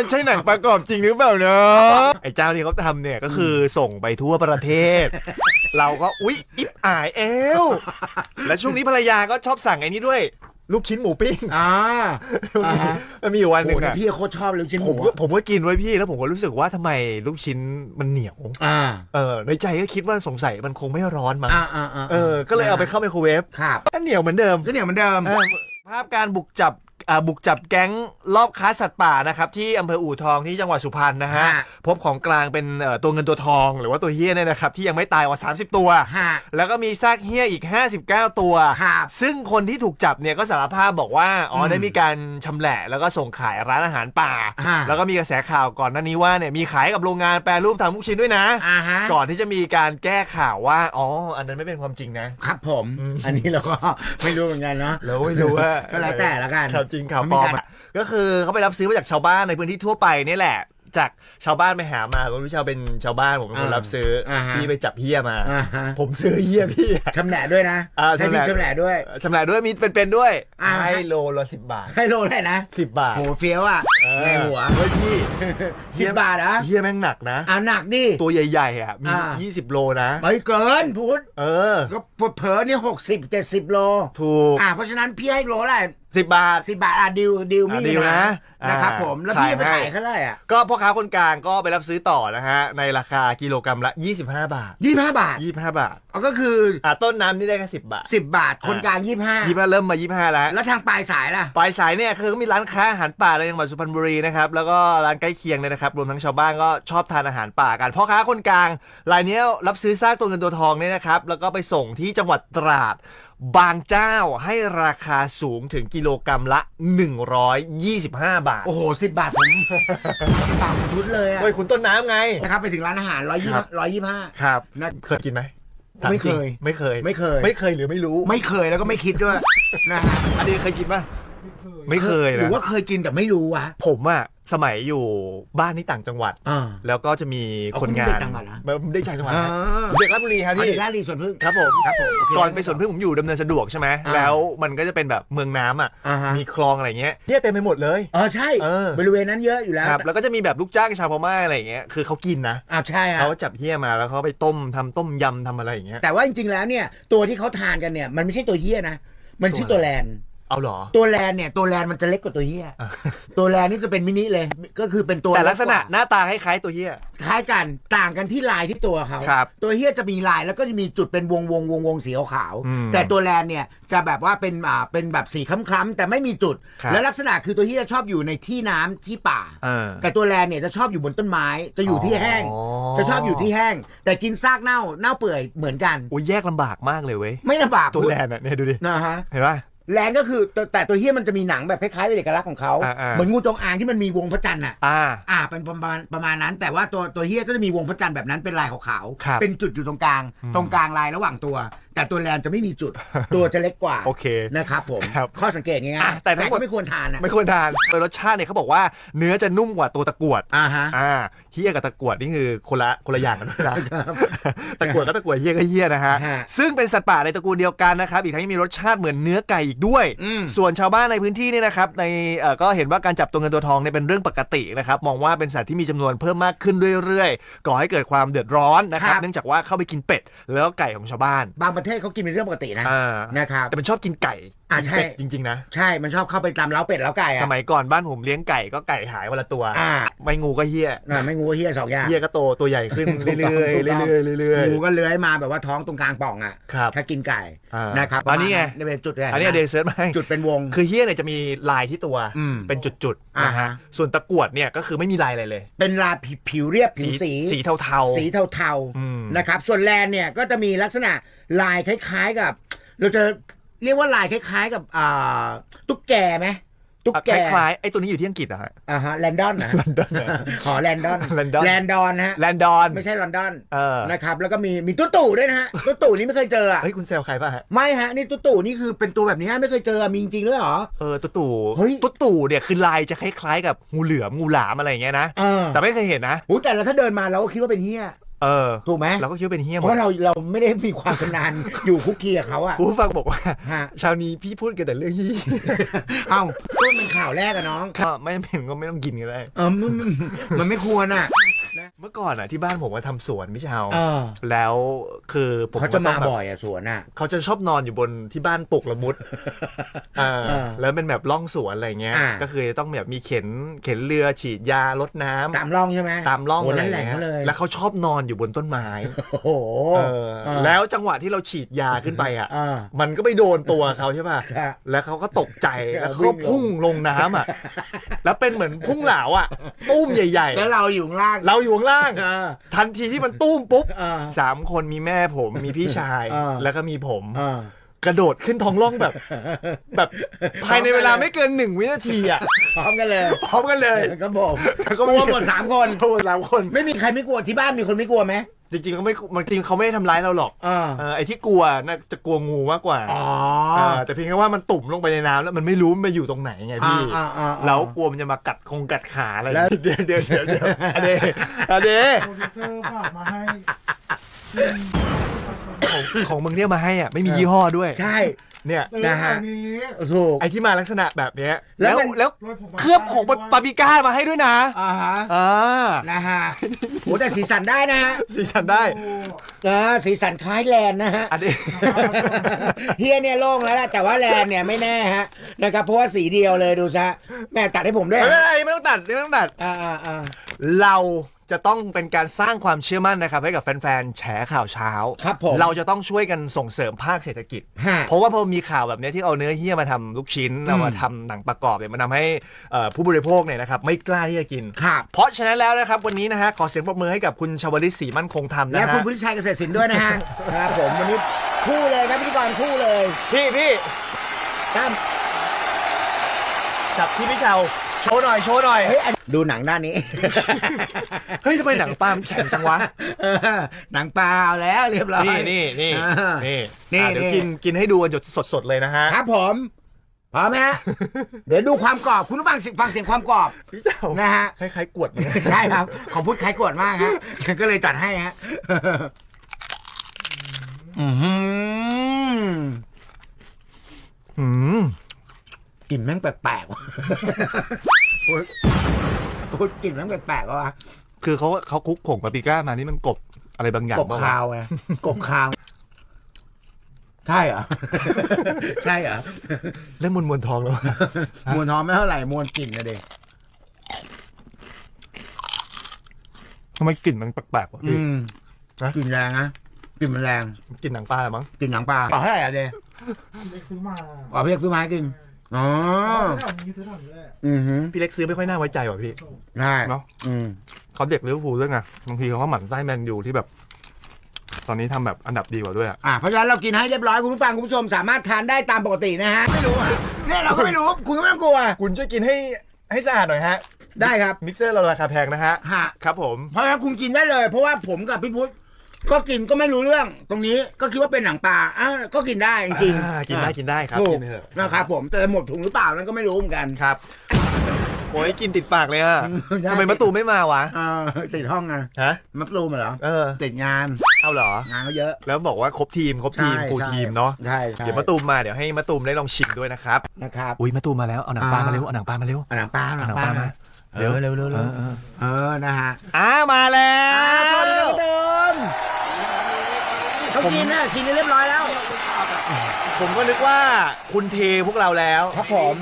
มันใช่หนังประกอบจริงหรือเปล่าเนาะไอ้เจ้าที่เขาทำเนี่ยก็คือส่งไปทั่วประเทศ เราก็อุ๊ยอิบอายเอวและช่วงนี้ภรรยาก็ชอบสั่งไอ้นี้ด้วย ลูกชิ้นหมูปิ้งอ่าอ่าฮะมันมีอยู่วันหโอ้นึ่งโหแต่อะพี่โคตรชอบเลยลูกชิ้นหผมูมก็ผมก็กินไว้พี่แล้วผมก็รู้สึกว่าทำไมลูกชิ้นมันเหนียว อ่าเออในใจก็คิดว่าสงสัยมันคงไม่ร้อนมั้งอ่าอ่าอ่าเออ ก็เลยเอาไปเข้าไมโครเวฟครับก็เหนียวเหมือนเดิมก็เนี่ยเหมือนเดิม เออภาพการบุกจับ อ่าบุกจับแก๊งรอบค้าสัตว์ป่านะครับที่อำเภออู่ทองที่จังหวัดสุพรรณนะฮะฮะ พบของกลางเป็นเอ่อตัวเงินตัวทอง หรือว่าตัวเฮี้ยเนี่ยนะครับที่ยังไม่ตายกว่า 30 ตัว ฮะ แล้วก็มีซากเฮี้ยอีก 59 ตัว ครับซึ่งคนที่ถูกจับเนี่ยก็สารภาพบอกว่า อ๋ออมได้มีการชำแหละแล้วก็ส่งขายร้านอาหารป่าฮะแล้วก็มีกระแสข่าวก่อนหน้านี้ว่าเนี่ยมีขายกับโรงงานแปรรูปทำลูกชิ้นด้วยนะ อ่าฮะก่อนที่จะมีการแก้ข่าวว่า อ๋อ อันนั้นไม่เป็นความจริงนะ ครับผมอืมอันนี้เราก็ไม่รู้เหมือนกันเนาะเราก็ไม่รู้ว่า ก็แล้วแต่ละกันข่าวจริงข่าวมันปมีลอมการอะก็คือเขาไปรับซื้อมาจากชาวบ้านในพื้นที่ทั่วไปนี่แหละ จากชาวบ้านไปหามาผมรู้ชาวเป็นชาวบ้านผมเป็นคนรับซื้ออาฮะพี่ไปจับเฮียมาอ่าฮะผมซื้อเฮียพี่อะชำแหละด้วยนะอ่าให้พี่ชำชำแหแหละละด้วยชำแหละด้วยมีเป็นๆด้วยอ่าให้โลละสิบบาท ให้โลเลยนะสิบบาทโหเฟี้ยวอะเออในหัวเฮ้ยพี่สิบบาทนะเฮียแม่งหนักนะอ่าหนักดิตัวใหญ่ๆอะมีอ่ายี่สิบโลนะไม่เกินพูดเออก็เผลอๆนี่หกสิบเจ็ดสิบโลถูกอ่าเพราะฉะนั้นพี่ให้โลอะไร สิบบาท สิบบาทอะดิวดิวอะมีดีลนะนะครับอ่าผมแล้วพี่ขายไปให้ ขายเขาได้อะก็พ่อค้าคนกลางก็ไปรับซื้อต่อนะฮะ ในราคากิโลกรัมละ 25 บาท ยี่ห้าบาท25 บาทเอาก็คืออะต้นน้ำนี่ได้แค่10 บาทสิบบาทคนกลางยี่ห้า25เริ่มมา 25 แล้วแล้วทางปลายสายล่ะ ปลายสายเนี่ยคือมีร้านค้าอาหารป่าในจังหวัดสุพรรณบุรีนะครับแล้วก็ร้านใกล้เคียงเนี่ยนะครับรวมทั้งชาวบ้านก็ชอบทานอาหารป่ากันพ่อค้าคนกลางรายเนี้ยรับซื้อซากตัวเงินตัวทองเนี่ยนะครับแล้วก็ไปส่งที่จังหวัดตราด บางเจ้าให้ราคาสูงถึงกิโลกรัมละ 125 บาท โอ้โหสิบบาทผมต่ำสุดเลยอะเฮ้ยคุณต้นน้ำไง นะครับไปถึงร้านอาหารร้อยยี่ครับ ร้อยยี่ห้า ครับนะ เคยกินไหมถาไม่จริงเคยไม่เคย ไม่เคย ไม่เคยหรือไม่รู้ ไม่เคยแล้วก็ไม่คิดด้วยนะฮะอันนี้เคยกินป่ะ ไม่เคยหรือนะว่าเคยกินแต่ไม่รู้วะ ผมอะ สมัยอยู่บ้านที่ต่างจังหวัด อ่า แล้วก็จะมีเอาคนคุณงาเด็นกต่างจังหวัดเหรอผมได้จากจังหวัดอ่านะเด็กราชบุรีครับอันพี่นี้ร้านรีสวนพึ่งครับผม ครับผมโเค ก่อนไปสวนพึ่งผมอยู่ดำเนินสะดวกใช่ไหม อ่าแล้วมันก็จะเป็นแบบเมืองน้ำอะ อ่าฮะ มีคลองอะไรเงี้ยเยี่ยเต็มไปหมดเลย เออใช่ เออ บริเวณนั้นเยอะอยู่แล้วครับ แล้วก็จะมีแบบลูกจ้างชาวพม่าอะไรอย่างเงี้ย คือเขากินนะ อ่าใช่ฮะเขาจับเฮี้ยมาแล้วเขาไปต้มทำต้มยำทำอะไรอย่างเงี้ย แต่ว่าจริงๆแล้วเนี่ย ตัวที่เขาทานกันเนี่ย มันไม่ใช่ตัวเฮี้ยนะ มันชื่อตัวแลน เอาเหรอ ตัวแลนเนี่ยตัวแลนมันจะเล็กกว่าตัวเฮี้ยอะ ตัวแลนนี่จะเป็นมินิเลย ก็คือเป็นตัวแต่ลักษณะเว่าหน้าตาคล้ายๆตัวเฮี้ย คล้ายกันต่างกันที่ลายที่ตัวเขาครับตัวเฮียจะมีลายแล้วก็จะมีจุดเป็นวงวงวงวงสีขาวอืมๆแต่ตัวแลนเนี่ยจะแบบว่าเป็นอ่าเป็นแบบสีคล้ำๆแต่ไม่มีจุด ครับ และลักษณะคือตัวเฮียชอบอยู่ในที่น้ำที่ป่า เออ แต่ตัวแลนเนี่ยจะชอบอยู่บนต้นไม้จะอยู่ที่แห้ง อ๋อ จะชอบอยู่ที่แห้ง แต่กินซากเน่าเน่าเปื่อยเหมือนกัน โอ้ยแยกลำบากมากเลยเว้ย ไม่ลำบากตัวแลนด์อะเนี่ยดูดิ นะฮะ เห็นป่ะ แลนก็คือแต่แต่ตัวเฮียมันจะมีหนังแบบคล้ายๆเป็นเอกลักษณ์ของเขาอ่าๆเหมือนงูจงอางที่มันมีวงพระจันทร์อะ อ่า อ่าเป็นประมาณประมาณนั้น แต่ว่าตัวตัวเฮียก็จะมีวงพระจันทร์แบบนั้นเป็นลายขาวครับๆเป็นจุดอยู่ตรงกลาง ตรงกลางลายระหว่างตัวแต่ตัวแลนจะไม่มีจุด ตัวจะเล็กกว่าโอเคนะครับผมครับข้อสังเกตง่ายอะๆแต่ทั้งหมดก็ไม่ควรทานอะไม่ควรทานโดยรสชาติเนี่ยเขาบอกว่าเนื้อจะนุ่มกว่าตัวตะกรวดอ่าฮะอ่าเฮี้ยกับตะกรวดนี่คือคนละคนละอย่างกันด้วยนะตะกรวดก็ตะกรวดเฮี้ยก็เฮี้ยนะฮะฮะซึ่งเป็นสัตว์ป่าในตระกูลเดียวกันนะครับอีกทั้งยังมีรสชาติเหมือนเนื้อไก่อีกด้วยอืมส่วนชาวบ้านในพื้นที่นี่นะครับในเอ่อก็เห็นว่าการจับตัวเงินตัวทองเนี่ยเป็นเรื่องปกตินะครับมองว่าเป็นสัตว์ที่มีจำนวนเพิ่มมากขึ้นเรื่อยๆก่อให้เกิดความเดือดร้อนนะครับเนื่องจากว่าเข้าไปกินเป็ดแล้วก็ไก่ของชาวบ้านบางประเทศเขากินเป็นเรื่องปกตินะอ่านะครับแต่มันชอบกินไก่ อะกินใช่ เป็ดจริง ๆ นะ ใช่มันชอบเข้าไปตามเล้าเป็ดเล้าไก่สอะมัยก่อนบ้านผมเลี้ยงไก่ก็ไก่หายวันละตัว อ่าไม่งูก็เฮี้ย น่ะไม่งูก็เฮียสองอย่างเฮี้ยก็โตตัวใหญ่ขึ้นถูกต้องเรื่อยถูกต้อง ๆเรื่อยๆเรื่อยงูก็เลื้อยมาแบบว่าท้องตรงกลางป่องอะ ๆครับ ถ้ากินไก่อ่านนะครับอันนี้ไง ประมาณนี่เป็นจุดเลยอันนี้เดย์เซิร์ชมาให้จุดเป็นวง คือเฮี้ยเนี่ยจะมีลายที่ตัวอืมเป็นจุดๆอ่านะฮะฮะ ส่วนตะกรวดเนี่ยก็คือไม่มีลายอะไรเลย เป็นลาผิวผิวเรียบผิวสี สีเทาๆ สีเทาอืม ๆนะครับ ส่วนแลนเนี่ยก็จะมีลักษณะลายคล้ายๆกับ เราจะ เรียกว่าลายคล้าย ๆ กับอ่าตุ๊กแกไหมตุ๊กอะแกคล้ายๆไอ้ตัวนี้อยู่ที่อังกฤษอะฮะอ่าฮะแลนดอนนะลอนดอนเหรออ๋อแลนดอน London แลนดอนฮะแลนดอนไม่ใช่ลอนดอนเออนะครับแล้วก็มีมีตุ๊ตู่ด้วยนะฮะตุ๊ตู่นี่ไม่เคยเจออะเฮ้ยคุณแซวใครป่ะฮะไม่ฮะนี่ตุ๊ตู่นี่คือเป็นตัวแบบนี้ไม่เคยเจอมีจริงๆด้วยเหรอเออตุ๊ตู่เฮ้ยตุ๊ตู่เนี่ยคือลายจะคล้ายๆกับงูเหลือมงูหลามอะไรอย่างเงี้ยนะเออแต่ไม่เคยเห็นนะโอ้แต่เราถ้าเดินมาเราก็คิดว่าเป็นเฮีย เออถูกไหมเราก็คิดว่าเป็นเฮี้ยหเพมดราะเราเราไม่ได้มีความชำนาญ อยู่คุกคีกับเขาอะผู้ฟังบอกว่า ฮะเชาวนี้พี่พูดกันแต่เรื่องยี่เอ้าพูดเป็นข่าวแรกอะน้อง ก็ไม่เป็นก็ไม่ต้องกินก็ได้ เออมันมันมันไม่ควรอะ เมื่อก่อนอะที่บ้านผมก็ทำสวนพี่เชาวเออแล้วคือผมเขาจะก็ต้มาองแบบบ่อยอะสวนอะเขาจะชอบนอนอยู่บนที่บ้านปลูกละมุดอ่าเออแล้วเป็นแบบล่องสวนอะไรเงี้ยอ่าก็คือจะต้องแบบมีเข็นเข็นเรือฉีดยาลดน้ำตามร่องใช่ไหมตามร่องโอ้อะไรนั่นแหละเงี้ยเขาเลยแล้วเขาชอบนอนอยู่บนต้นไม้โอ้โหเออเออแล้วจังหวะที่เราฉีดยาขึ้นไปอะเออมันก็ไปโดนตัวเขาใช่ป่ะครับแล้วเขาก็ตกใจเออแล้วเขาวิ่ก็งลงพุ่งลงน้ำอะแล้วเป็นเหมือนพุ่งเหลาอะตุ้มใหญ่แล้วเราอยู่ข้างล่างๆเราอยู่ข้างล่างเออทันทีที่มันตุ้มปุ๊บเออสามคนมีแม่ผมมีพี่ชายเออแล้วก็มีผมเออกระโดดขึ้นท้องร่องแบบ แบบภายในเวลาไม่เกินหนึ่งวินาทีอะพร้อมกันเลยพร้อมกันเลย ครับผมแล้วกก็ลัวหมดสามคนทั้งหมดสามคน ไม่มีใครไม่กลัวที่บ้านมีคนไม่กลัวไหม จริงๆเขาไม่จริงๆเขาไม่ได้ทำร้ายเราหรอกเออเออไอ้ที่กลัวน่าจะกลัวงูมากกว่าอ๋อเออแต่เพียงแค่ว่ามันตุ่มลงไปในน้ำแล้วมันไม่รู้มันไปอยู่ตรงไหนไงพี่ อ่าอ่าอ่าแล้วกลัวมันจะมากัดคงกัดขาอะไรแล้วเดี๋ยวเดี๋ยวเดี๋ยวเดี๋ยวอเดอเด โปรดิวเซอร์ฝากมาให้ ของของมึงเนี่ยมาให้อะไม่มียี่ห้อด้วย ใช่เนี่ยซื้อนะฮะอันนี้ถูกไอ้ที่มาลักษณะแบบเนี้ยแล้แล้ววมันแล้วรถผมมาเคลือบของปาปริก้ามาให้ด้วยนะอ่าฮะอ่านะฮะโหแต่สีสันได้นะฮะสีสันได้โอ้อ่าสีสันคล้ายแลนด์นะฮะอันนี้เฮียเนี่ยโล่งแล้วแหละแต่ว่าแลนด์เนี่ยไม่แน่ฮะนะครับเพราะว่าสีเดียวเลยดูซะแม่ตัดให้ผมด้วยไม่ฮะเป็นไรไม่ต้องตัดไม่ต้องตัดอ่าอ่าอ่าเรา จะต้องเป็นการสร้างความเชื่อมั่นนะครับ ให้กับแฟนๆแฉข่าวเช้า ครับผมเราจะต้องช่วยกันส่งเสริมภาคเศรษฐกิจ ฮะ เพราะว่าพอมีข่าวแบบเนี้ยที่เอาเนื้อเฮี้ยมาทำลูกชิ้นเอามาทำหนังประกอบเนี่ยมันทำให้เอ่อผู้บริโภคเนี่ยนะครับไม่กล้าที่จะกิน ครับ เพราะฉะนั้นแล้วนะครับวันนี้นะฮะขอเสียงปรบมือให้กับคุณชวลิตศรีมั่นคงธรรมและนะคุฮะณพุทธิชัยเกษตรศิลป์ด้วยนะฮะ ครับผมวันนี้คู่เลยนะพิธีกรคู่เลยพี่พี่ตั้มจับพี่พี่เชา โชว์หน่อย โชว์หน่อย เฮ้ยอันดูหนังด้านนี้ เฮ้ยทำไมหนังปาล์มแข็งจังวะ เออหนังปลาเอาแล้วเรียบร้อย นี่นี่นี่อ่านี่นี่อะเดี๋ยวนี่ กินกินให้ดูกันสดๆเลยนะฮะครับผมพร้อมไหมฮะ เดี๋ยวดูความกรอบคุณผู้ฟังเสียงฟังเสียงความกรอบพี่เจ้านะฮะ คล้ายๆกวดเหมือนกันใช่ครับ ของพุทธคล้ายกวดมากฮะ ก็เลยจัดให้ฮะ อือหือ อืม กลิ่นแม่งแปลกๆว่ะพุทธพุทธกลิ่นแม่งแปลกๆว่ะคือเขาเขาคุกผงปาปริก้ามานี่มันกบอะไรบางอย่างกบเปล่คาวไงกบคาวใช่เหรอ ใช่เหรอเล่นมวนมวนๆทองแล้วมวนท้องไม่เท่าไหร่มวนกลิ่นนะเด็กทำไมกลิ่นมันแปลกๆวะอืพี่มฮะกลิ่นแรงนะกลิ่นมันแรงกลิ่นหนังปลามั้งกลิ่นหนังปลาต่อเท่าไหร่อะเด็กเล็กซื้อมาอ๋อพี่เล็กซื้อมาให้กิน อ๋อซื้อแถวนี้ซื้อแถวนี้แหละอือหือพี่เล็กซื้อไม่ค่อยน่าไว้ใจว่ะพี่ใช่เนาะอืมเขาเด็กลิเวอร์พูลด้วยไงบางทีเขาก็หมั่นไส้แมนยูที่แบบ ตอนนี้ทำแบบอันดับดีกว่าด้วยอะอะเพราะฉะนั้นเรากินให้เรียบร้อยคุณผู้ฟังคุณผู้ชมสามารถทานได้ตามปกตินะฮะไม่รู้อะเนี่ยเราก็ไม่รู้คุณก็ไม่ต้องกลัวคุณช่วยกินให้ให้สะอาดหน่อยฮะได้ครับมิกเซอร์เราราคาแพงนะฮะฮะ ครับผม เพราะฉะนั้นคุณกินได้เลย เพราะว่าผมกับพี่พุทธ ก็กินก็ไม่รู้เรื่องตรงนี้ก็คิดว่าเป็นหนังปลาอะก็กินได้จริงอ่ากินได้กินได้ครับถูกกินเถอะนะครับผมแต่หมดถุงหรือเปล่านั้นก็ไม่รู้เหมือนกัน ครับโอ้ยกินติดปากเลยอะได้ ทำไมมะตูมไม่มาวะอ่าติดห้องไงฮะมัฟลูมเหรอเออ ติดงานเอาเหรอ งานเขาเยอะ แล้วบอกว่าครบทีมครบทีมใช่ฟูลใช่ทีมเนาะใช่ใช่ เดี๋ยวมะตูมมาเดี๋ยวให้มะตูมได้ลองชิมด้วยนะครับ นะครับ อุ้ยมะตูมมาแล้วเอาหนังปลามาเร็วเอาหนังปลามาเร็วเอาหนังปลาเอาหนังปลาเอาหนังปลามา เร็วเร็วเร็วเอเร็วอเออเออนะฮะอ้ามาแล้อ่าว สวัสดีครับพี่ตูม เขาผมกินนะกินเรียบร้อยแล้ว ผมก็นึกว่าคุณเทพวกเราแล้วครับผม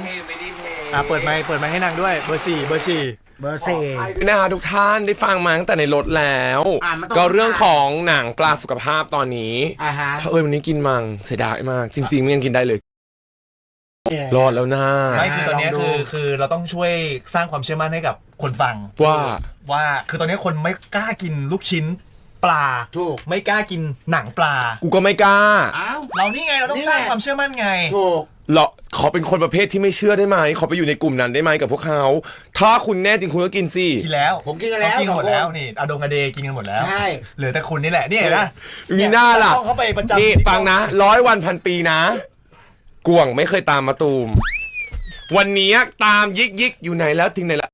อ่าเปิดไมค์เปิดไมค์ให้นางด้วยเบอร์สี่เบอร์สี่ เบอร์สี่ นะคะทุกท่านได้ฟังมาตั้งแต่ในรถแล้ว อะมันต้อง ก็เรื่องของหนังปลาสุขภาพตอนนี้อ่าฮะเอยวันนี้กินมังเสียดายมาก จริงๆไม่งั้นกินได้เลยรอดแล้วนะไม่คือตอนเนี้ยลองดูคือคือเราต้องช่วยสร้างความเชื่อมั่นให้กับคนฟังว่า ว่าคือตอนนี้คนไม่กล้ากินลูกชิ้น ปลาถูก ไม่กล้ากินหนังปลา กูก็ไม่กล้าอ้าว เรานี่ไงเราต้องสร้างความเชื่อมั่นไง ถูก เหรอขอเป็นคนประเภทที่ไม่เชื่อได้ไหมขอไปอยู่ในกลุ่มนั้นได้ไหมกับพวกเขา ถ้าคุณแน่จริงคุณก็กินสิ กินแล้วผมกินกันแล้วเขากินหมดแล้วสองคนนี่อดงอเดกินกันหมดแล้วใช่ เหลือแต่คุณนี่แหละนี่เห็นไหมมีหน้าล่ะ ต้องเข้าไปประจำนี่ฟังนะร้อยวันพันปีนะ กวงไม่เคยตามมาตูม วันนี้ตามยิกยิกอยู่ไหนแล้วถึงไหนละ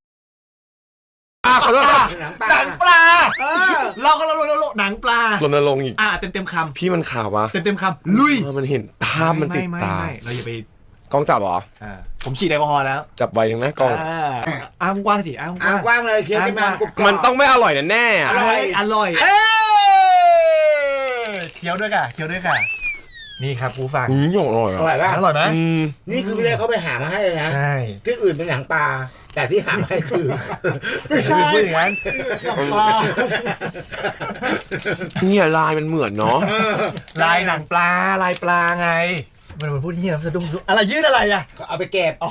อ่าขอโทษครับหนังปลา หนังปลา เออ เราก็เราเราหนังปลา รณรงค์อีก อ่าเต็มเต็มๆคพี่มันข่าววะำเต็มเต็มๆคำลุยเออมันเห็นภาพมันติดไไตา ไม่เราอย่าไปกล้องจับเหรอ อ่าผมฉีดแอลกอฮอล์แล้วจับไว้ยังนะกล้อง อ่าอ้ามกว้างสิอ้ามกอ่าว้าง กว้างเลยเคี้ยวที่มันกรุบกรอบมันต้องไม่อร่อยแน่ๆอะอร่อย อร่อยเอ้ยเคี้ยวด้วยค่ะเคี้ยวด้วยค่ะ นี่ครับผู้ฟังอืมอร่อยออะร่อยป่ะอร่อยไหมอืมนี่คือพี่เล็กเขาไปหามาให้เลยนะ ใช่ที่อื่นเป็นหนังปลา แต่ที่หามาให้คือไม่ใช่พูดอย่างนั้นปลาเนี่ยลายมันเหมือนเนาะลายหนังปลาลายปลาไง มันมันพูดที่น้ำสะดุ้งอะไรยืดอะไรอะเอาไปเก็บอ๋อ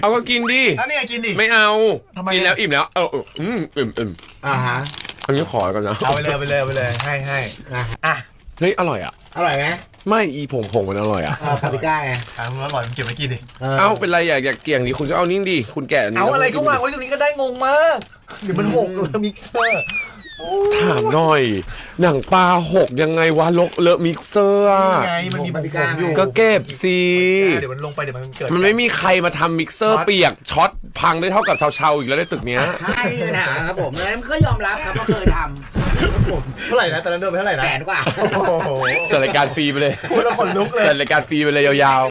เอาก็กินดิอันนี้กินดิไม่เอาทำไมกินแล้วอิ่มแล้วเออเอออืมอิ่มอิ่มอ่าฮะอันนี้ขอกันนะเอาไปเลยเอาไปเลยเอาไปเลยให้ให้อะอะ เฮ้ยอร่อยอะ อร่อยไหมไม่อีผงผงมันอร่อยอะเอาปาปริก้าไงถามว่าอร่อยมันเก็บไว้กินดิเอ้าเป็นไรอยากอยากเกี่ยงดิคุณก็เอานี่ดิคุณแกะนนี้เอาอะไรก็วางไว้ไว้ตรงนี้ก็ได้งงมากเดี๋ยวมันหกเลยมิกเซอร์ ถามหน่อย หนังปลาหกยังไงวะลกเลอะมิกเซอร์อะนี่ไงมันมีผงผงอยู่ก็เก็บสิเดี๋ยวมันลงไปเดี๋ยวมันเกิดมันไม่มีใครมาทำมิกเซอร์เปียกช็อตพังได้เท่ากับชาวชาวๆอีกแล้วในตึกเนี้ยใช่นะครับผมแล้วมันก็ยอมรับครับว่าเคยทำครับผมเท่าไหร่นะตอนนั้นโดนไปเท่าไหร่นะแสนกว่าโอ้โหจัดรายการฟรีไปเลยพูดแล้วขนลุกเลยจัดรายการฟรีไปเลยยาวๆ